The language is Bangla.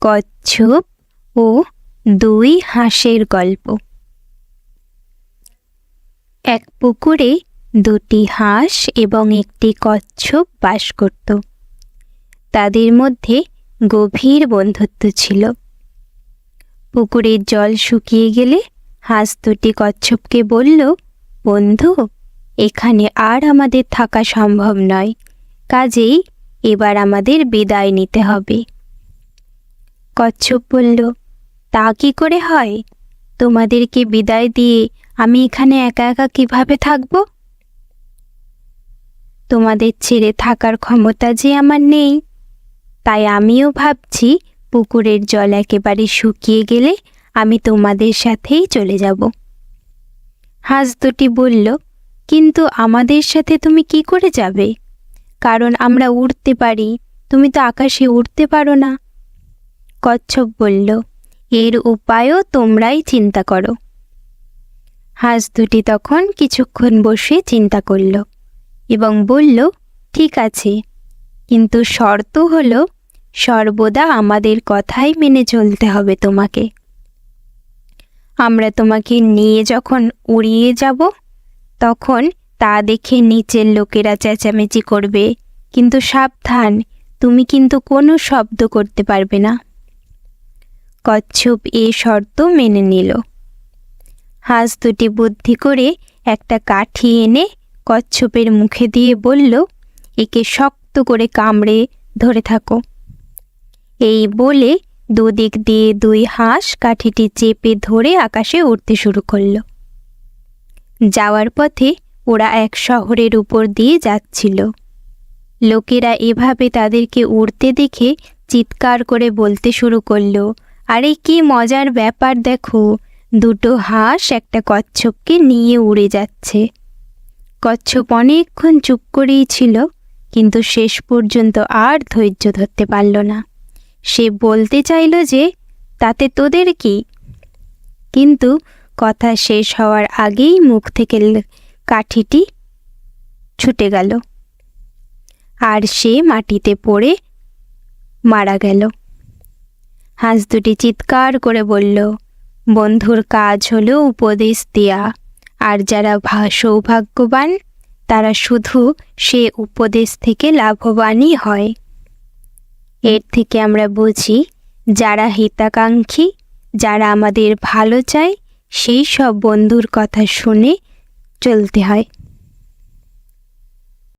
কচ্ছপ ও দুই হাঁসের গল্প। এক পুকুরে দুটি হাঁস এবং একটি কচ্ছপ বাস করত। তাদের মধ্যে গভীর বন্ধুত্ব ছিল। পুকুরের জল শুকিয়ে গেলে হাঁস দুটি কচ্ছপকে বলল, বন্ধু, এখানে আর আমাদের থাকা সম্ভব নয়। কাজেই এবার আমাদের বিদায় নিতে হবে। কচ্ছপ বলল, তা কি করে হয়? তোমাদেরকে বিদায় দিয়ে আমি এখানে একা একা কীভাবে থাকব? তোমাদের ছেড়ে থাকার ক্ষমতা যে আমার নেই, তাই আমিও ভাবছি পুকুরের জল একেবারে শুকিয়ে গেলে আমি তোমাদের সাথেই চলে যাব। হাঁস দুটি বলল, কিন্তু আমাদের সাথে তুমি কি করে যাবে? কারণ আমরা উড়তে পারি, তুমি তো আকাশে উড়তে পারো না। কচ্ছপ বলল, এর উপায়ও তোমরাই চিন্তা করো। হাঁস দুটি তখন কিছুক্ষণ বসে চিন্তা করল এবং বলল, ঠিক আছে, কিন্তু শর্ত হলো সর্বদা আমাদের কথাই মেনে চলতে হবে তোমাকে। আমরা তোমাকে নিয়ে যখন উড়িয়ে যাব, তখন তা দেখে নিচের লোকেরা চেঁচামেচি করবে, কিন্তু সাবধান, তুমি কিন্তু কোনো শব্দ করতে পারবে না। কচ্ছপ এ শর্ত মেনে নিল। হাঁস দুটি বুদ্ধি করে একটা কাঠি এনে কচ্ছপের মুখে দিয়ে বলল, একে শক্ত করে কামড়ে ধরে থাকো। এই বলে দুদিক দিয়ে দুই হাঁস কাঠিটি চেপে ধরে আকাশে উঠতে শুরু করল। যাওয়ার পথে ওরা এক শহরের উপর দিয়ে যাচ্ছিল। লোকেরা এভাবে তাদেরকে উড়তে দেখে চিৎকার করে বলতে শুরু করল আরে কি মজার ব্যাপার দেখো। দুটো হাঁস একটা কচ্ছপকে নিয়ে উড়ে যাচ্ছে। কচ্ছপ অনেকক্ষণ চুপ করেই ছিল, কিন্তু শেষ পর্যন্ত আর ধৈর্য ধরতে পারল না। সে বলতে চাইল যে, তাতে তোদের কি? কিন্তু কথা শেষ হওয়ার আগেই মুখ থেকে কাঠিটি ছুটে গেল। আর সে মাটিতে পড়ে মারা গেল। হাঁস দুটি চিৎকার করে বলল, বন্ধুর কাজ হলো উপদেশ দেয়া। আর যারা সৌভাগ্যবান, তারা শুধু সে উপদেশ থেকে লাভবানই হয়। এর থেকে আমরা বুঝি, যারা হিতাকাঙ্ক্ষী, যারা আমাদের ভালো চায়, সেই সব বন্ধুর কথা শুনে চলতে হয়।